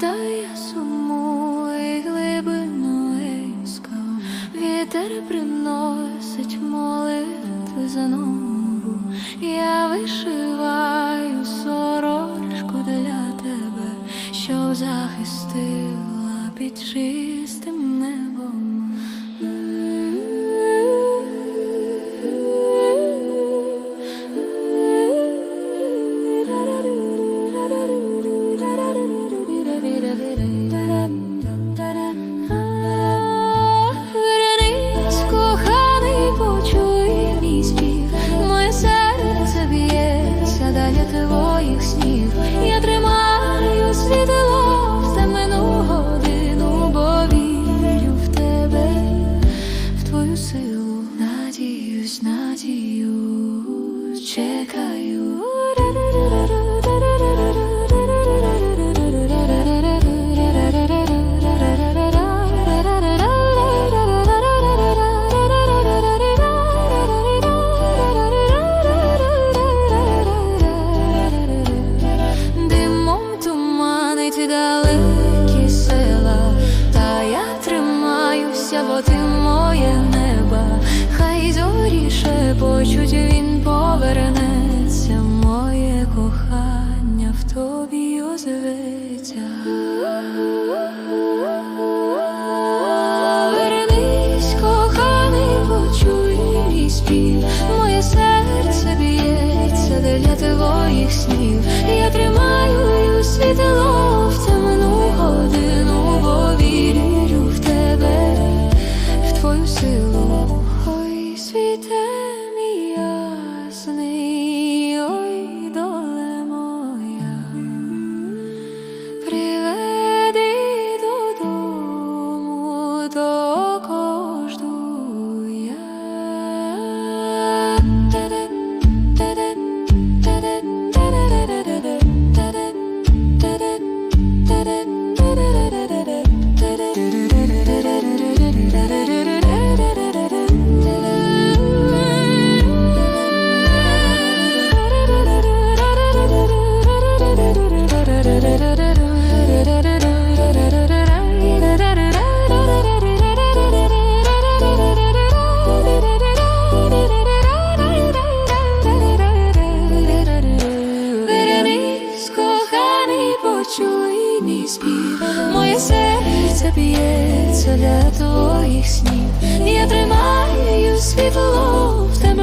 Гадай, сумує глибиною іскав Вітер приносить молитви за нору. Я вишиваю сорочку для тебе, що захистила під чист. надіюсь, надію, чекаю. love. мій моє серце б'ється для твоїх снів. Я тримаю світло в темряві